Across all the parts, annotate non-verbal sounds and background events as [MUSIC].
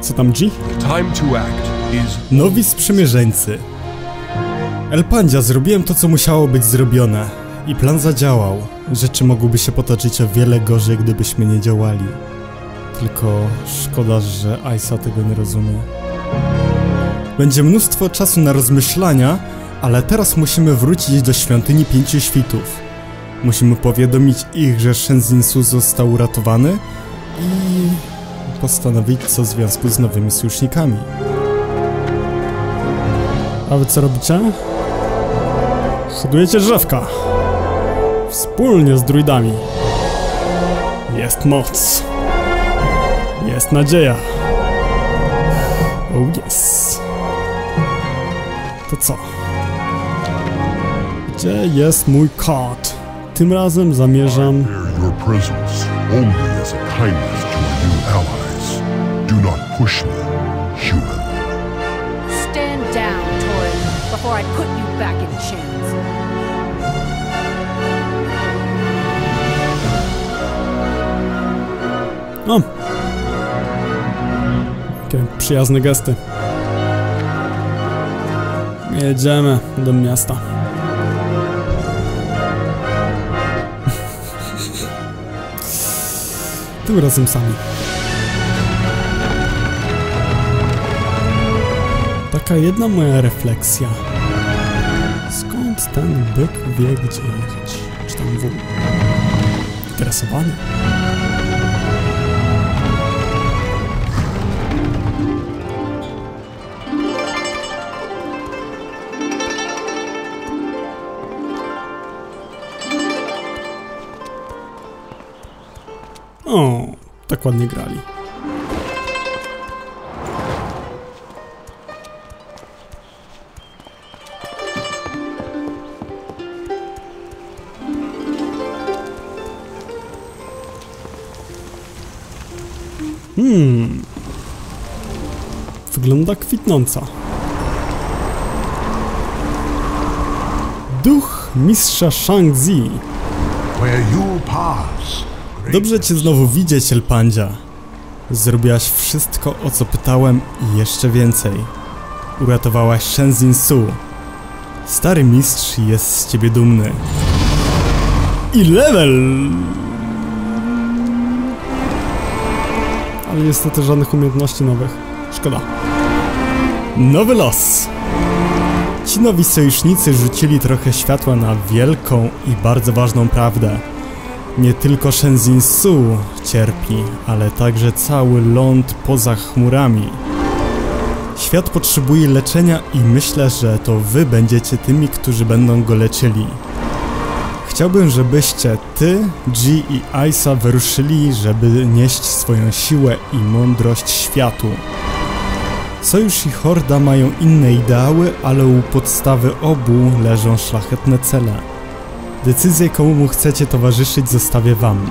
Co tam, G? Nowi sprzymierzeńcy. Elpandzia, zrobiłem to, co musiało być zrobione. I plan zadziałał. Rzeczy mogłyby się potoczyć o wiele gorzej, gdybyśmy nie działali. Tylko szkoda, że Aisa tego nie rozumie. Będzie mnóstwo czasu na rozmyślania, ale teraz musimy wrócić do świątyni pięciu świtów. Musimy powiadomić ich, że Shenzinsu został uratowany i postanowić co w związku z nowymi sojusznikami. A wy co robicie? Hodujecie drzewka. Wspólnie z druidami. Jest moc. Jest nadzieja. Oh yes. To co? Gdzie jest mój kod? Tym razem zamierzam... Bear Do not push me, human. Stand down, Torin, before I put you back in chains. O! Jakie przyjazne gesty. Jedziemy do miasta. [LAUGHS] Tym razem sami. Taka jedna moja refleksja. Skąd ten byk wie gdzie jechać? Czy tam wół? Interesowany? O, tak ładnie grali. Wygląda kwitnąca. Duch mistrza Shang-Zi. Dobrze cię znowu widzieć, Elpandzia. Zrobiłaś wszystko, o co pytałem i jeszcze więcej. Uratowałaś Shenzin Su. Stary mistrz jest z ciebie dumny. I level! Ale niestety żadnych umiejętności nowych. Nowy los! Ci nowi sojusznicy rzucili trochę światła na wielką i bardzo ważną prawdę. Nie tylko Shenzin Su cierpi, ale także cały ląd poza chmurami. Świat potrzebuje leczenia i myślę, że to wy będziecie tymi, którzy będą go leczyli. Chciałbym, żebyście ty, G i Aisa wyruszyli, żeby nieść swoją siłę i mądrość światu. Sojusz i Horda mają inne ideały, ale u podstawy obu leżą szlachetne cele. Decyzję, komu chcecie towarzyszyć, zostawię wam.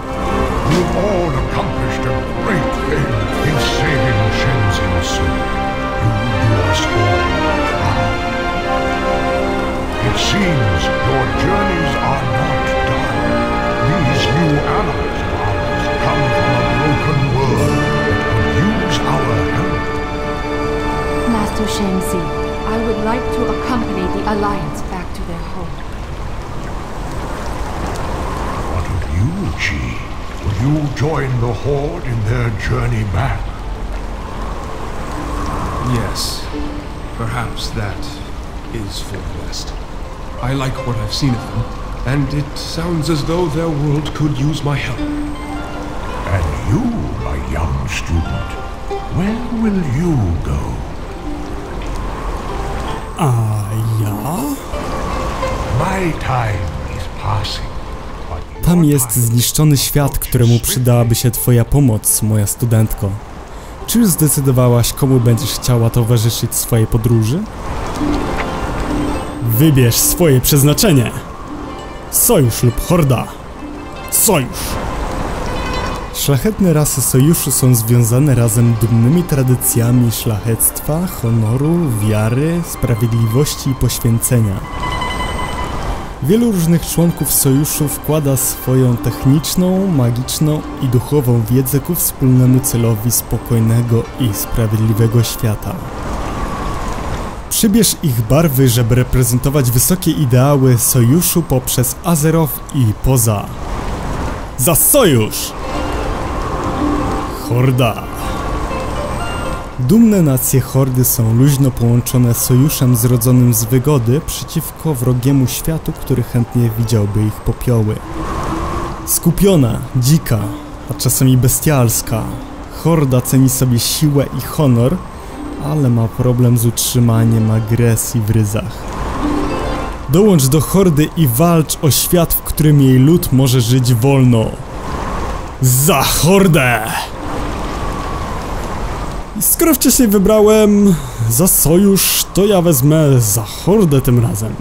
Master I would like to accompany the Alliance back to their home. What of you, Chi? Will you join the Horde in their journey back? yes. Perhaps that is for the best. I like what I've seen of them, and it sounds as though their world could use my help. And you, my young student, where will you go? A ja? Tam jest zniszczony świat, któremu przydałaby się twoja pomoc, moja studentko. Czy już zdecydowałaś, komu będziesz chciała towarzyszyć swojej podróży? Wybierz swoje przeznaczenie! Sojusz lub horda! Sojusz! Szlachetne rasy sojuszu są związane razem dumnymi tradycjami szlachectwa, honoru, wiary, sprawiedliwości i poświęcenia. Wielu różnych członków sojuszu wkłada swoją techniczną, magiczną i duchową wiedzę ku wspólnemu celowi spokojnego i sprawiedliwego świata. Przybierz ich barwy, żeby reprezentować wysokie ideały sojuszu poprzez Azeroth i poza. Za sojusz! Horda! Dumne nacje Hordy są luźno połączone sojuszem zrodzonym z wygody przeciwko wrogiemu światu, który chętnie widziałby ich popioły. Skupiona, dzika, a czasami bestialska, Horda ceni sobie siłę i honor, ale ma problem z utrzymaniem agresji w ryzach. Dołącz do Hordy i walcz o świat, w którym jej lud może żyć wolno. Za Hordę! Skoro wcześniej wybrałem za sojusz, to ja wezmę za hordę tym razem.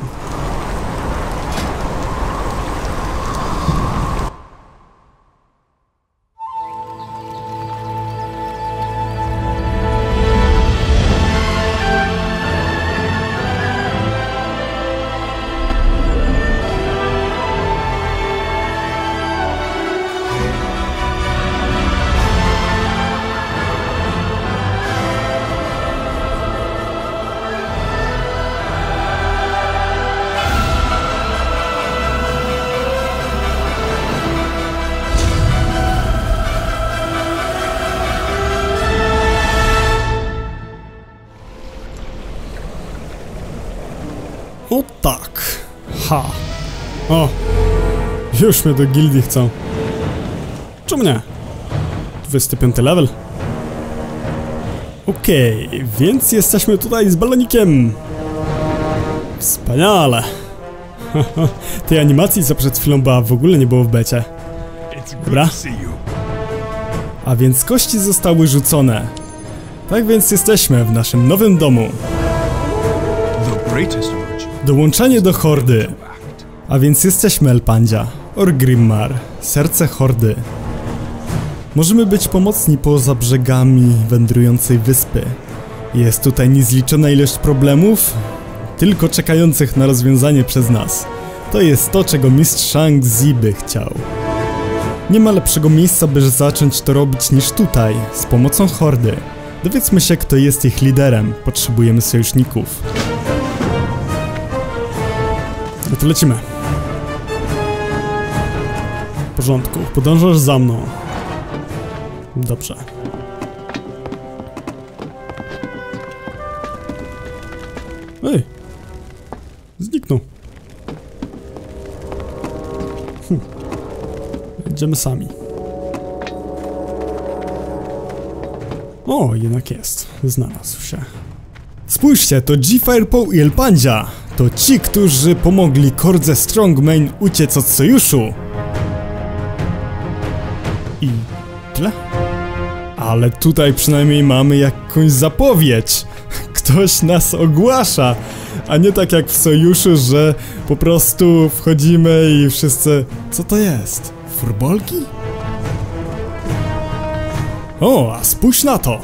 Już mnie do gildii chcą. Czemu nie? 25 level. Okej, więc jesteśmy tutaj z balonikiem. Wspaniale. [LAUGHS] Tej animacji, co przed chwilą była, w ogóle nie było w becie. Dobra. A więc kości zostały rzucone. Tak więc jesteśmy w naszym nowym domu. Dołączanie do hordy. A więc jesteśmy Elpandzia, Orgrimmar, serce hordy. Możemy być pomocni poza brzegami wędrującej wyspy. Jest tutaj niezliczona ilość problemów, tylko czekających na rozwiązanie przez nas. To jest to, czego mistrz Shang-Zi by chciał. Nie ma lepszego miejsca, by zacząć to robić niż tutaj, z pomocą hordy. Dowiedzmy się, kto jest ich liderem. Potrzebujemy sojuszników. No to lecimy. Porządku, podążasz za mną. Dobrze. Ej! Zniknął. Hm. Idziemy sami. O, jednak jest. Znalazł się. Spójrzcie, to G-Firepow i Elpandzia. To ci, którzy pomogli Kordze Strongmain uciec od sojuszu. I tyle? Ale tutaj przynajmniej mamy jakąś zapowiedź. [LAUGHS] Ktoś nas ogłasza, a nie tak jak w sojuszu, że po prostu wchodzimy i wszyscy... Co to jest? Furbolki? O, a spójrz na to!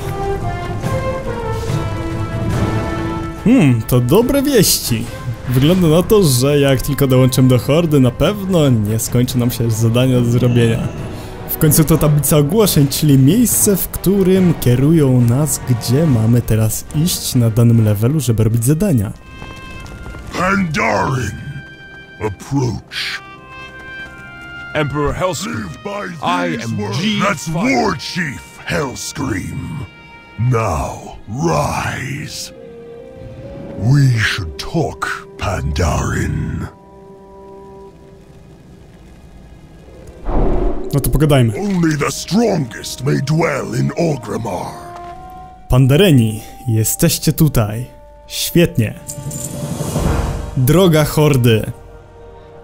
Hmm, to dobre wieści. Wygląda na to, że jak tylko dołączę do hordy, na pewno nie skończy nam się zadania do zrobienia. W końcu to tablica ogłoszeń, czyli miejsce, w którym kierują nas, gdzie mamy teraz iść na danym levelu, żeby robić zadania. Pandarin, approach. Emperor Hellscream, I am. G. That's. War Chief Hellscream. Now, rise. We should talk, Pandarin. No to pogadajmy. Only the strongest may dwell in Orgrimmar. Pandareni, jesteście tutaj. Świetnie. Droga hordy.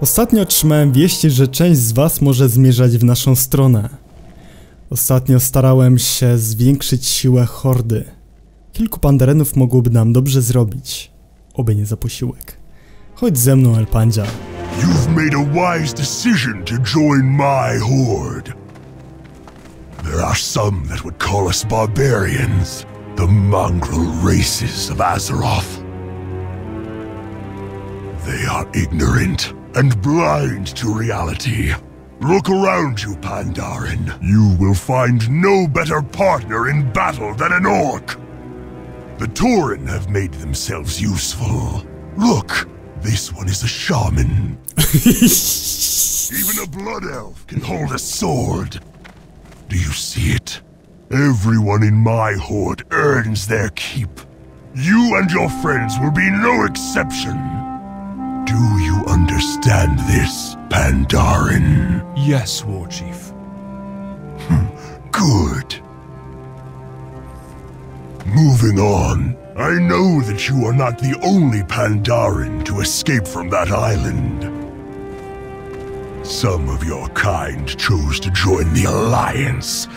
Ostatnio otrzymałem wieści, że część z was może zmierzać w naszą stronę. Ostatnio starałem się zwiększyć siłę hordy. Kilku pandarenów mogłoby nam dobrze zrobić. Oby nie za posiłek. Chodź ze mną, Elpandzia. You've made a wise decision to join my horde. There are some that would call us barbarians, the mongrel races of Azeroth. They are ignorant and blind to reality. Look around you, Pandaren. You will find no better partner in battle than an orc. The Tauren have made themselves useful. Look, this one is a shaman. [LAUGHS] Even a blood elf can hold a sword. Do you see it? Everyone in my horde earns their keep. You and your friends will be no exception. Do you understand this, Pandaren? Yes, War Chief. Hmm, good. Moving on. I know that you are not the only Pandaren to escape from that island. Some of your kind chose to join the Alliance.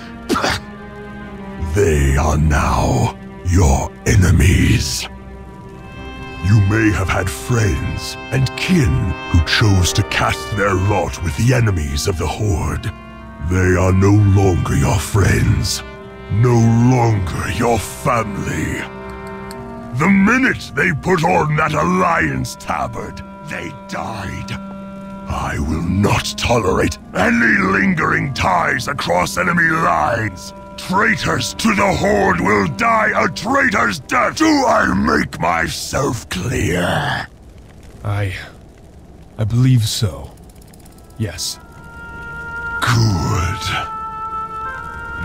They are now your enemies. You may have had friends and kin who chose to cast their lot with the enemies of the Horde. They are no longer your friends, no longer your family. The minute they put on that Alliance tabard, they died. I will not tolerate any lingering ties across enemy lines. Traitors to the Horde will die a traitor's death. Do I make myself clear? I. I believe so. Yes. Good.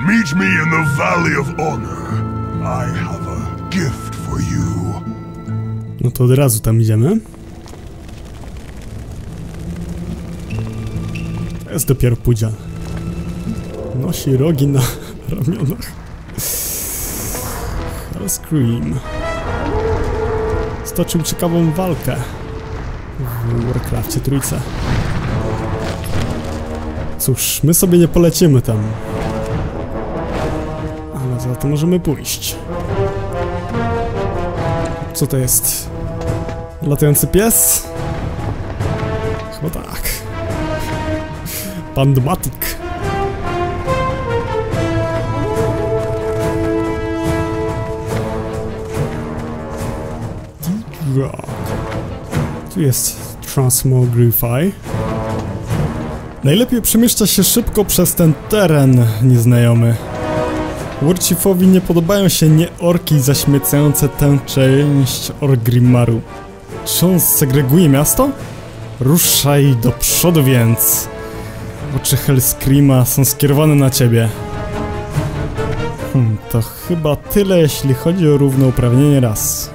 Meet me in the Valley of Honor. I have a gift. No to od razu tam idziemy. Jest dopiero pudzia. Nosi rogi na [LAUGHS] ramionach. Hellscream. Stoczył ciekawą walkę w Warcrafcie trójce. Cóż, my sobie nie polecimy tam. Ale za to możemy pójść. Co to jest? Latający pies? Chyba tak. Pandmatic. Tu jest Transmogrify. Najlepiej przemieszcza się szybko przez ten teren nieznajomy. Warchiefowi nie podobają się nie orki zaśmiecające tę część Orgrimmaru. Czy on segreguje miasto? Ruszaj do przodu więc. Oczy Hellscreama są skierowane na ciebie. Hmm, to chyba tyle jeśli chodzi o równouprawnienie ras.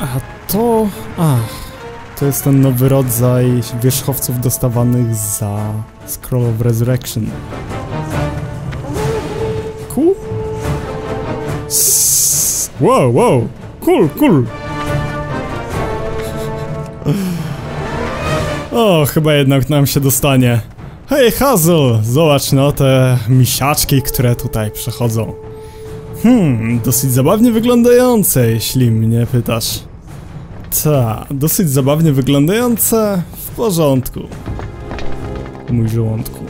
A to... Ach, to jest ten nowy rodzaj wierzchowców dostawanych za Scroll of Resurrection. Wow, wow! Cool, cool! O, chyba jednak nam się dostanie. Hej, Hazel! Zobacz no te misiaczki, które tutaj przechodzą. Hmm, dosyć zabawnie wyglądające, jeśli mnie pytasz. Ta, dosyć zabawnie wyglądające, w porządku. Mój żołądku.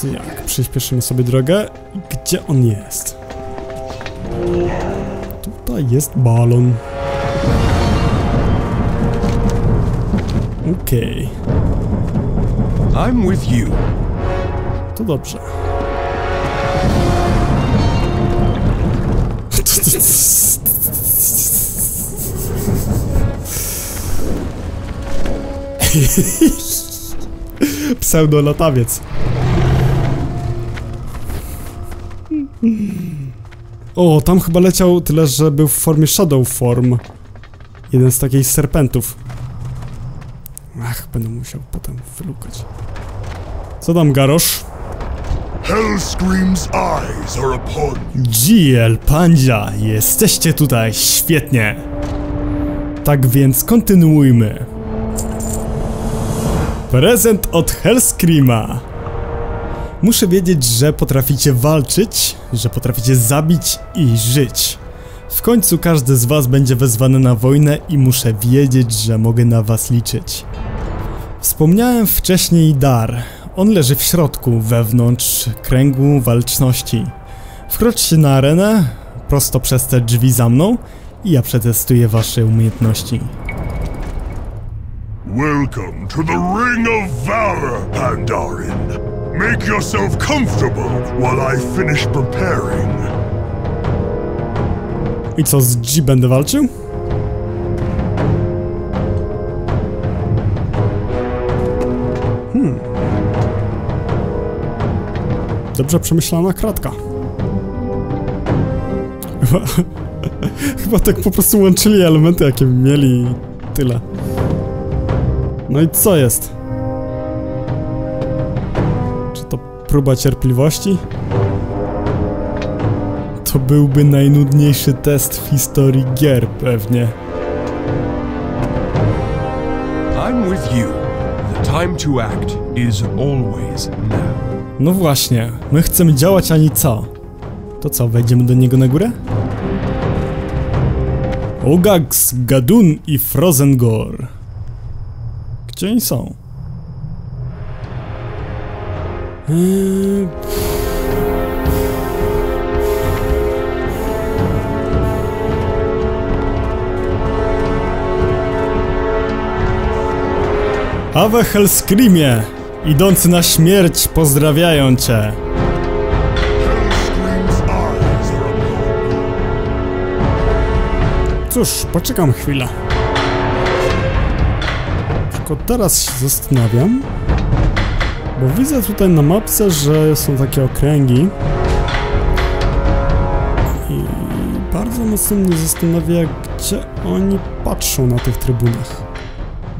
To jak, przyspieszymy sobie drogę? Gdzie on jest? Tutaj jest balon. Okej, I'm with you. to dobrze. [LAUGHS] Pseudolatawiec. O, tam chyba leciał tyle, że był w formie Shadow Form. Jeden z takich serpentów. Ach, będę musiał potem wylukać. Co tam, Garosz? Hellscream's eyes are upon. GL Pandzia, jesteście tutaj, świetnie. Tak więc kontynuujmy. Prezent od Hellscreama. Muszę wiedzieć, że potraficie walczyć, że potraficie zabić i żyć. W końcu każdy z was będzie wezwany na wojnę i muszę wiedzieć, że mogę na was liczyć. Wspomniałem wcześniej dar. On leży w środku, wewnątrz kręgu walczności. Wkroczcie na arenę, prosto przez te drzwi za mną i ja przetestuję wasze umiejętności. Welcome to the Ring of Valor, Pandarin. Make yourself comfortable while I finish preparing. I co, z G będę walczył? Hmm. Dobrze przemyślana kratka. Chyba, [LAUGHS] chyba tak po prostu łączyli elementy, jakie mieli i tyle. No i co jest? Próba cierpliwości? To byłby najnudniejszy test w historii gier, pewnie. I'm with you. The time to act is always now. No właśnie, my chcemy działać, ani co? To co, wejdziemy do niego na górę? Ogax, Gadun i Frozengor. Gdzie oni są? Eee... Awe Hellscreamie! Idący na śmierć pozdrawiają cię. Cóż, poczekam chwilę. Tylko teraz się zastanawiam, bo widzę tutaj na mapce, że są takie okręgi i bardzo mocno mnie zastanawia, gdzie oni patrzą na tych trybunach.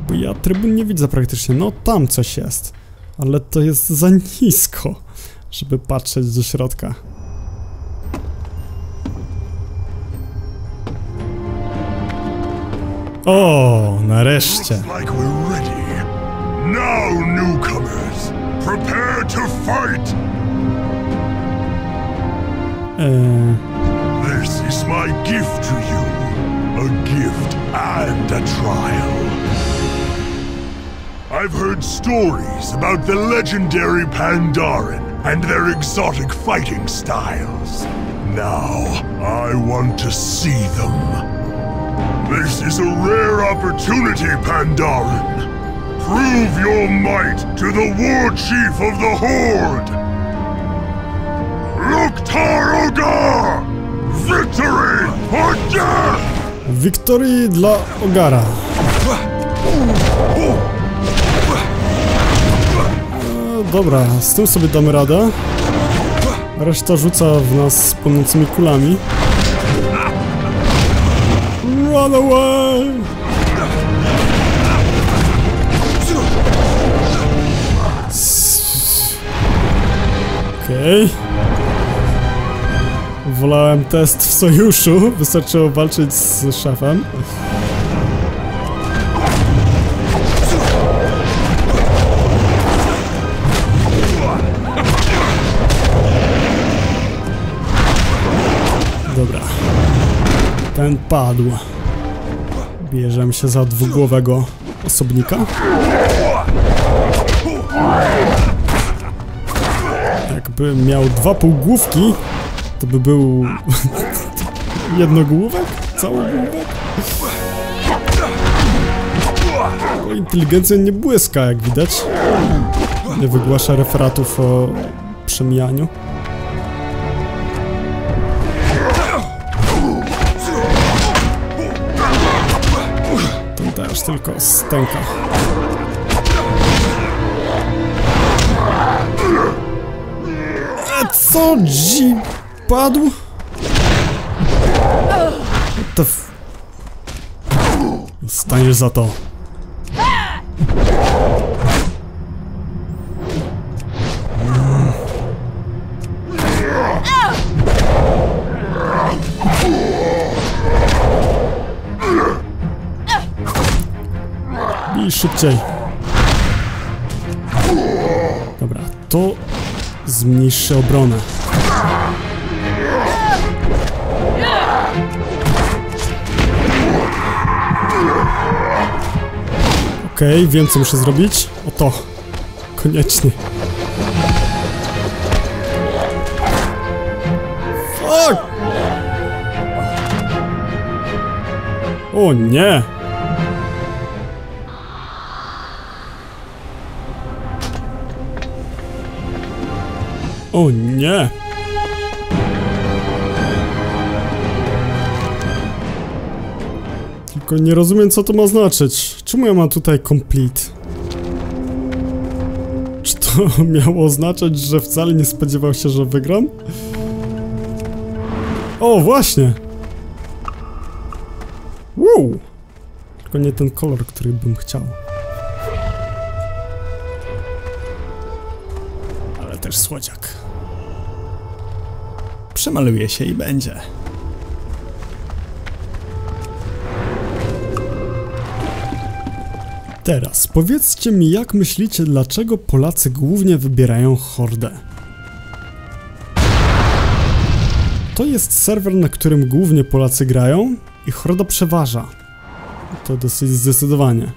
Bo ja trybun nie widzę praktycznie, no tam coś jest, ale to jest za nisko, żeby patrzeć do środka. O, nareszcie. Looks. Now, newcomers, prepare to fight. Eee, This is my gift to you. A gift and a trial. I've heard stories about the legendary Pandaren and their exotic fighting styles. Now, I want to see them. This is a rare opportunity, Pandaren. Prove your might to the war chief of the Horde. Loktar Ogar! Victory or death! Wiktorii dla Ogara. E, dobra, z tym sobie damy radę. Reszta rzuca w nas płonącymi kulami. Run away! Okej. Wolałem test w sojuszu, wystarczyło walczyć z szefem. Dobra. Ten padł. Bierzemy się za dwugłowego osobnika. Jakby miał dwa półgłówki, to by był [LAUGHS] jednogłówek? Całogłówek? Bo inteligencja nie błyska, jak widać. Nie wygłasza referatów o przemijaniu. Ten też tylko stęka. Co? Dzi... padł? The f... Staniesz za to. Szybciej. Dobra, to zmniejszy obronę. Okej, wiem co muszę zrobić. O to. Koniecznie. Fuck! O nie! O nie! Tylko nie rozumiem co to ma znaczyć. Czemu ja mam tutaj complete? Czy to [LAUGHS] miało oznaczać, że wcale nie spodziewał się, że wygram? O, właśnie! Wow! Tylko nie ten kolor, który bym chciał. Ale też słodziak. Przemaluje się i będzie. Teraz powiedzcie mi, jak myślicie, dlaczego Polacy głównie wybierają Hordę? To jest serwer, na którym głównie Polacy grają i Horda przeważa. To dosyć zdecydowanie.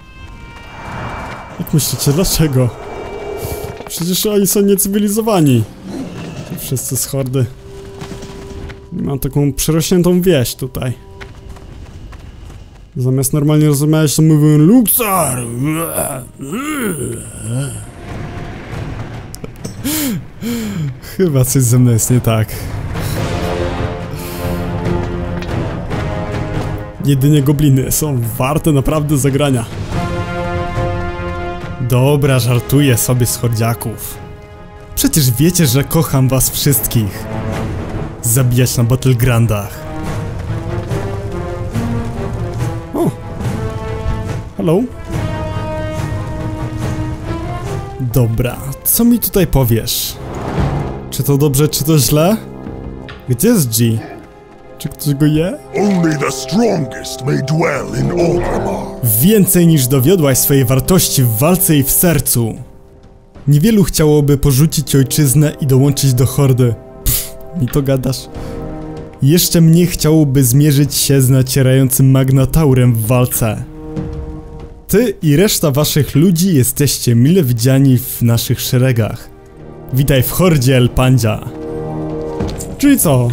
Jak myślicie, dlaczego? Przecież oni są niecywilizowani. Wszyscy z Hordy. Mam taką przerośniętą wieś tutaj. Zamiast normalnie rozumieć, to mówią Luxar! Chyba coś ze mną jest nie tak. Jedynie gobliny są warte naprawdę zagrania. Dobra, żartuję sobie z hordziaków. Przecież wiecie, że kocham was wszystkich. Zabijać na Battlegroundach. O! Hello? Dobra, co mi tutaj powiesz? Czy to dobrze, czy to źle? Gdzie jest G? Czy ktoś go je? Only the strongest may dwell in Orgrimmar. Więcej niż dowiodłaś swojej wartości w walce i w sercu. Niewielu chciałoby porzucić ojczyznę i dołączyć do hordy. Mi to gadasz. Jeszcze mniej chciałoby zmierzyć się z nacierającym magnataurem w walce. Ty i reszta waszych ludzi jesteście mile widziani w naszych szeregach. Witaj w hordzie El Pandzia. Czyli co?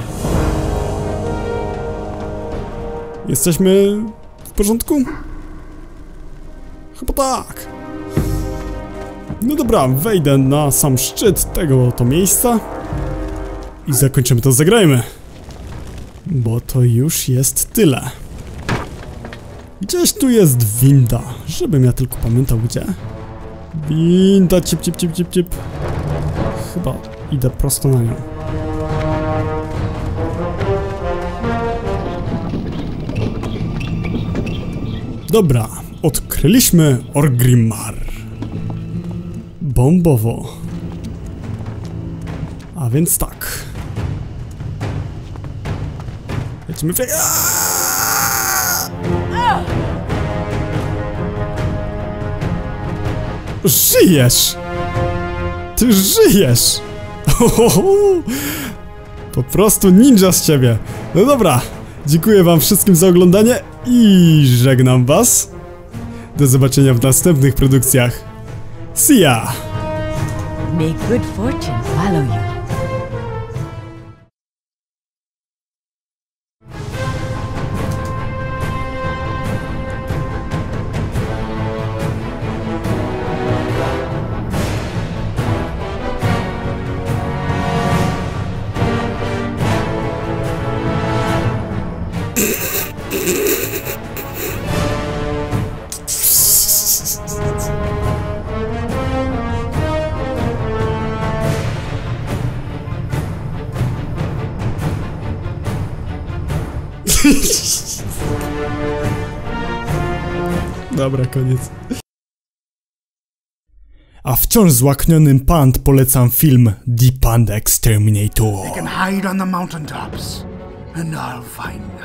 Jesteśmy w porządku? Chyba tak. No dobra, wejdę na sam szczyt tego oto miejsca i zakończymy to zagrajmy. Bo to już jest tyle. Gdzieś tu jest winda, żebym ja tylko pamiętał gdzie. Winda, cip, cip, cip, cip, cip. Chyba idę prosto na nią. Dobra, odkryliśmy Orgrimmar. Bombowo. A więc tak. Aaaa! Żyjesz! Ty żyjesz! [LAUGHS] Po prostu ninja z ciebie. No dobra, dziękuję wam wszystkim za oglądanie i żegnam was. Do zobaczenia w następnych produkcjach. See ya! Good fortune follow you. Dobra, koniec. A wciąż złaknionym pand polecam film The Panda Exterminator. can hide on the mountaintops, and I'll find them.